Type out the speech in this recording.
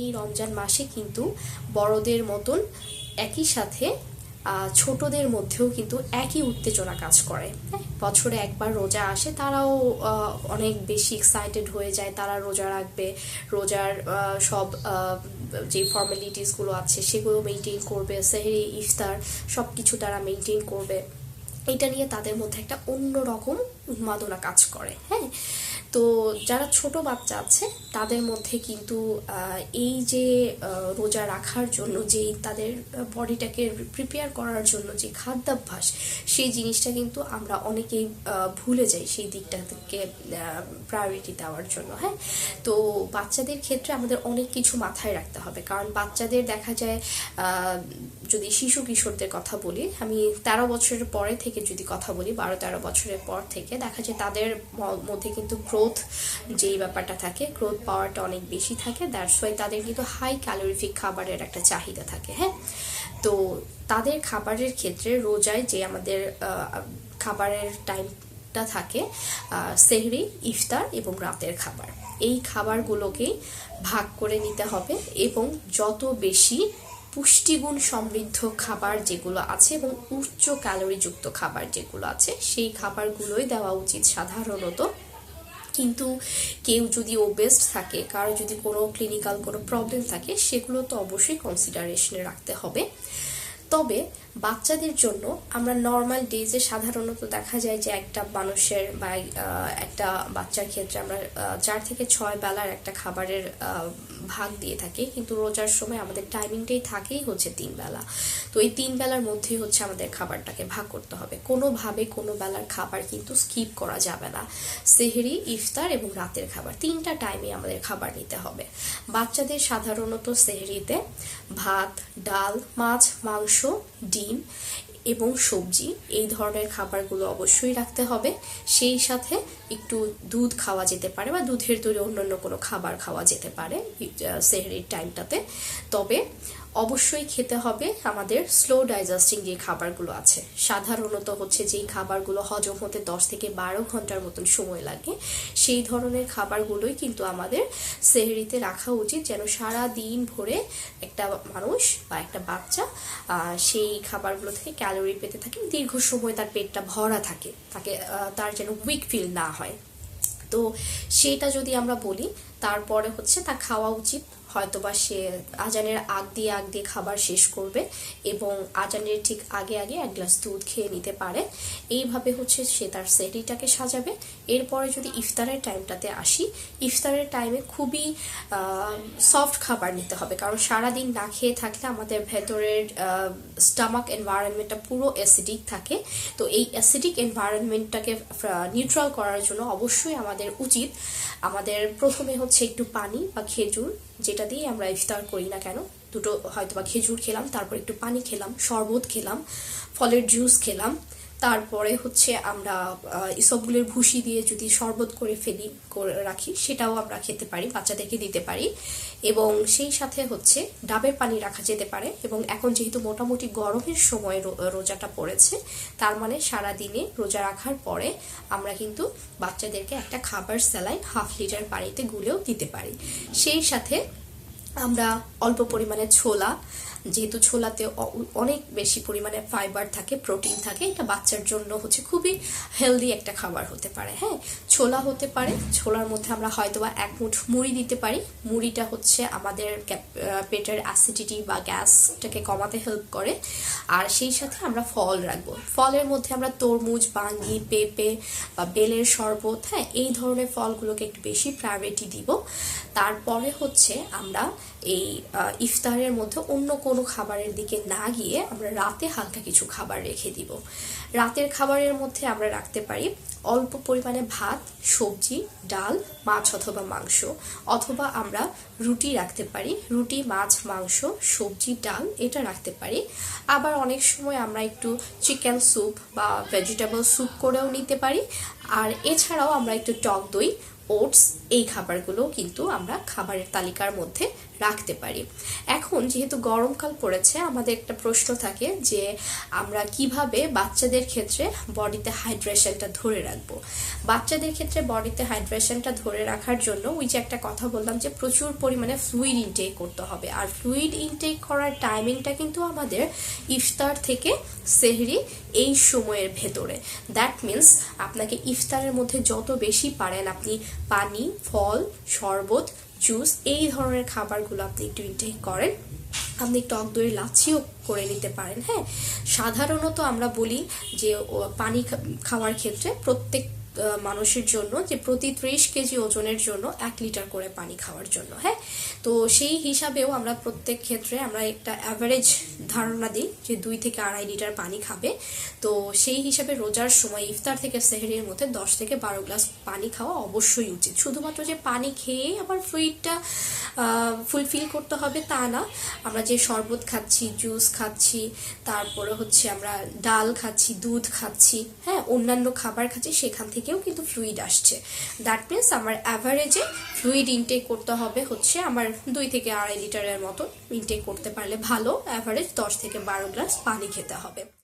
এই রমজান মাসে কিন্তু বড়দের মতন একই সাথে ছোটদের মধ্যেও কিন্তু একই উত্তেজনা কাজ করে। হ্যাঁ, বছরে একবার রোজা আসে তারাও অনেক বেশি এক্সাইটেড হয়ে যায় তারা রোজা রাখবে রোজার সব যে ফর্মালিটিসগুলো আছে সেগুলো মেনটেন করবে সেহরি ইফতার সব কিছু তারা মেনটেন করবে। এটা নিয়ে তাদের মধ্যে একটা অন্যরকম উন্মাদনা কাজ করে হ্যাঁ? তো যারা ছোট বাচ্চা আছে, তাদের মধ্যে কিন্তু এই যে রোজা রাখার জন্য যেই তাদের বডিটাকে প্রিপেয়ার করার জন্য যে খাদ্যাভ্যাস, সেই জিনিসটা কিন্তু আমরা অনেকেই ভুলে যাই সেই দিকটাকে প্রায়োরিটি দেওয়ার জন্য হ্যাঁ? তো বাচ্চাদের ক্ষেত্রে আমাদের অনেক কিছু মাথায় রাখতে হবে। কারণ বাচ্চাদের দেখা যায় যদি শিশু কিশোরদের কথা বলি, আমি তেরো বছরের পরে থেকে যদি কথা বলি, বারো তেরো বছরের পর থেকে দেখা যায় তাদের মধ্যে কিন্তু গ্রোথ যেই ব্যাপারটা থাকে গ্রোথ পাওয়ারটা অনেক বেশি থাকে। দ্যাটস ওয়াই তাদের কিন্তু হাই ক্যালোরিফিক খাবারের একটা চাহিদা থাকে হ্যাঁ? তো তাদের খাবারের ক্ষেত্রে রোজায় যে আমাদের খাবারের টাইমটা থাকে সেহরি, ইফতার এবং রাতের খাবার। এই খাবারগুলোকেই ভাগ করে নিতে হবে এবং যত বেশি পুষ্টিগুণ সমৃদ্ধ খাবার যেগুলো আছে এবং উচ্চ ক্যালোরিযুক্ত খাবার যেগুলো আছে, সেই খাবারগুলোই দেওয়া উচিত সাধারণত। কিন্তু কেউ যদি ওবেস্ট থাকে, কারও যদি কোনো ক্লিনিক্যাল কোনো প্রবলেম থাকে, সেগুলো তো অবশ্যই কনসিডারেশনে রাখতে হবে। তবে বাচ্চাদের জন্য আমরা নর্মাল ডেজে সাধারণত দেখা যায় যে একটা মানুষের বা একটা বাচ্চার ক্ষেত্রে আমরা চার থেকে ছয় বেলার একটা খাবারের ভাগ দিয়ে থাকি। কিন্তু রোজার সময় আমাদের টাইমিংটাই থাকেই হচ্ছে তিন বেলা। তো এই তিন বেলার মধ্যেই হচ্ছে আমাদের খাবারটাকে ভাগ করতে হবে। কোনোভাবে কোনো বেলার খাবার কিন্তু স্কিপ করা যাবে না। সেহরি, ইফতার এবং রাতের খাবার, তিনটা টাইমে আমাদের খাবার নিতে হবে। বাচ্চাদের সাধারণত সেহরিতে ভাত, ডাল, মাছ, মাংস, ডিম এবং সবজি, এই ধরনের খাবারগুলো অবশ্যই রাখতে হবে। সেই সাথে একটু দুধ খাওয়া যেতে পারে বা দুধের তৈরি অন্যান্য কোনো খাবার খাওয়া যেতে পারে সেহরির টাইমটাতে তবে অবশ্যই খেতে হবে আমাদের স্লো ডাইজেস্টিং যে খাবারগুলো আছে। সাধারণত হচ্ছে যেই খাবারগুলো হজম হতে দশ থেকে বারো ঘণ্টার মতন সময় লাগে, সেই ধরনের খাবারগুলোই কিন্তু আমাদের সেহরিতে রাখা উচিত যেন সারা দিন ভরে একটা মানুষ বা একটা বাচ্চা সেই খাবারগুলো থেকে ক্যালোরি পেতে থাকে দীর্ঘ সময় তার পেটটা ভরা থাকে, তাকে তার যেন উইক ফিল না হয়। তো সেটা যদি আমরা বলি, তারপরে হচ্ছে তা খাওয়া উচিত। হয়তোবা সে আজানের আগ দিয়ে আগ দিয়ে খাবার শেষ করবে এবং আজানের ঠিক আগে আগে এক গ্লাস দুধ খেয়ে নিতে পারে। এইভাবে হচ্ছে সে তার সেটিটাকে সাজাবে। এরপরে যদি ইফতারের টাইমটাতে আসি, ইফতারের টাইমে খুবই সফট খাবার নিতে হবে। কারণ সারাদিন না খেয়ে থাকলে আমাদের ভেতরের স্টামাক এনভায়রনমেন্টটা পুরো অ্যাসিডিক থাকে। তো এই অ্যাসিডিক এনভায়রনমেন্টটাকে নিউট্রাল করার জন্য অবশ্যই আমাদের উচিত আমাদের প্রথমে হচ্ছে একটু পানি বা খেজুর যেটা দিয়ে আমরা ইফতার করি না কেন, দুটো হয়তোবা খেজুর খেলাম, তারপর একটু পানি খেলাম, শরবত খেলাম, ফলের জুস খেলাম তারপরে হচ্ছে আমরা ইসবগুলের ভুসি দিয়ে যদি শরবত করে ফেলি, করে রাখি, সেটাও আমরা খেতে পারি, বাচ্চাদেরকে দিতে পারি। এবং সেই সাথে হচ্ছে ডাবের পানি রাখা যেতে পারে। এবং এখন যেহেতু মোটামুটি গরমের সময় রোজাটা পড়েছে, তার মানে সারা দিনে রোজা রাখার পরে আমরা কিন্তু বাচ্চাদেরকে একটা খাবার স্যালাইন হাফ লিটার পানিতে গুলেও দিতে পারি। সেই সাথে আমরা অল্প পরিমাণে ছোলা যেহেতু ছোলাতে অনেক বেশি পরিমাণে ফাইবার থাকে প্রোটিন থাকে, এটা বাচ্চার জন্য হচ্ছে খুবই হেলদি একটা খাবার হতে পারে হ্যাঁ? ছোলা হতে পারে। ছোলার মধ্যে আমরা হয়তোবা এক মুঠ মুড়ি দিতে পারি। মুড়িটা হচ্ছে আমাদের পেটের অ্যাসিডিটি বা গ্যাসটাকে কমাতে হেল্প করে। আর সেই সাথে আমরা ফল রাখব। ফলের মধ্যে আমরা তরমুজ, বাঙ্গি, পেঁপে বা বেলের শরবত হ্যাঁ এই ধরনের ফলগুলোকে একটু বেশি প্রায়োরিটি দিব। তারপরে হচ্ছে আমরা এই ইফতারের মধ্যে অন্য কোনো খাবারের দিকে না গিয়ে আমরা রাতে হালকা কিছু খাবার রেখে দিব। রাতের খাবারের মধ্যে আমরা রাখতে পারি অল্প পরিমাণে ভাত, সবজি, ডাল, মাছ অথবা মাংস, অথবা আমরা রুটি রাখতে পারি। রুটি, মাছ, মাংস, সবজি, ডাল এটা রাখতে পারি। আবার অনেক সময় আমরা একটু চিকেন স্যুপ বা ভেজিটেবল স্যুপ করেও নিতে পারি। আর এছাড়াও আমরা একটু টক দই, ওটস এই খাবারগুলো কিন্তু আমরা খাবারের তালিকার মধ্যে রাখতে পারি। এখন যেহেতু গরমকাল পড়েছে, আমাদের একটা প্রশ্ন থাকে যে আমরা কীভাবে বাচ্চাদের ক্ষেত্রে বডিতে হাইড্রেশনটা ধরে রাখব? বাচ্চাদের ক্ষেত্রে বডিতে হাইড্রেশনটা ধরে রাখার জন্য ওই যে একটা কথা বললাম যে প্রচুর পরিমাণে ফ্লুইড ইনটেক করতে হবে। আর ফ্লুইড ইনটেক করার টাইমিংটা কিন্তু আমাদের ইফতার থেকে সেহরি এই সময়ের ভেতরে। দ্যাট মিন্স আপনাকে ইফতারের মধ্যে যত বেশি পারেন আপনি পানি, ফল, শরবত জুস এই ধরনের খাবারগুলো আপনি একটু ইনটেক করেন। আপনি টক দইয়ের লাচিও করে নিতে পারেন হ্যাঁ? সাধারণত আমরা বলি যে পানি খাওয়ার ক্ষেত্রে প্রত্যেক মানুষের জন্য যে প্রতি ত্রিশ কেজি ওজনের জন্য এক লিটার করে পানি খাওয়ার জন্য হ্যাঁ? তো সেই হিসাবেও আমরা প্রত্যেক ক্ষেত্রে আমরা একটা অ্যাভারেজ ধারণা দিই যে দুই থেকে আড়াই লিটার পানি খাবে। তো সেই হিসাবে রোজার সময় ইফতার থেকে সেহরির মধ্যে দশ থেকে বারো গ্লাস পানি খাওয়া অবশ্যই উচিত। শুধুমাত্র যে পানি খেয়ে আবার ফ্লুইডটা ফুলফিল করতে হবে তা না। আমরা যে শরবত খাচ্ছি জুস খাচ্ছি, তারপরে হচ্ছে আমরা ডাল খাচ্ছি, দুধ খাচ্ছি হ্যাঁ? অন্যান্য খাবার খাচ্ছি, সেখান থেকেও কিন্তু ফ্লুইড আসছে। দ্যাট মিনস আমার অ্যাভারেজে ফ্লুইড ইনটেক করতে হবে হচ্ছে আমার দুই থেকে আড়াই লিটারের মতো ইনটেক করতে পারলে ভালো। অ্যাভারেজ দশ থেকে বারো গ্লাস পানি খেতে হবে।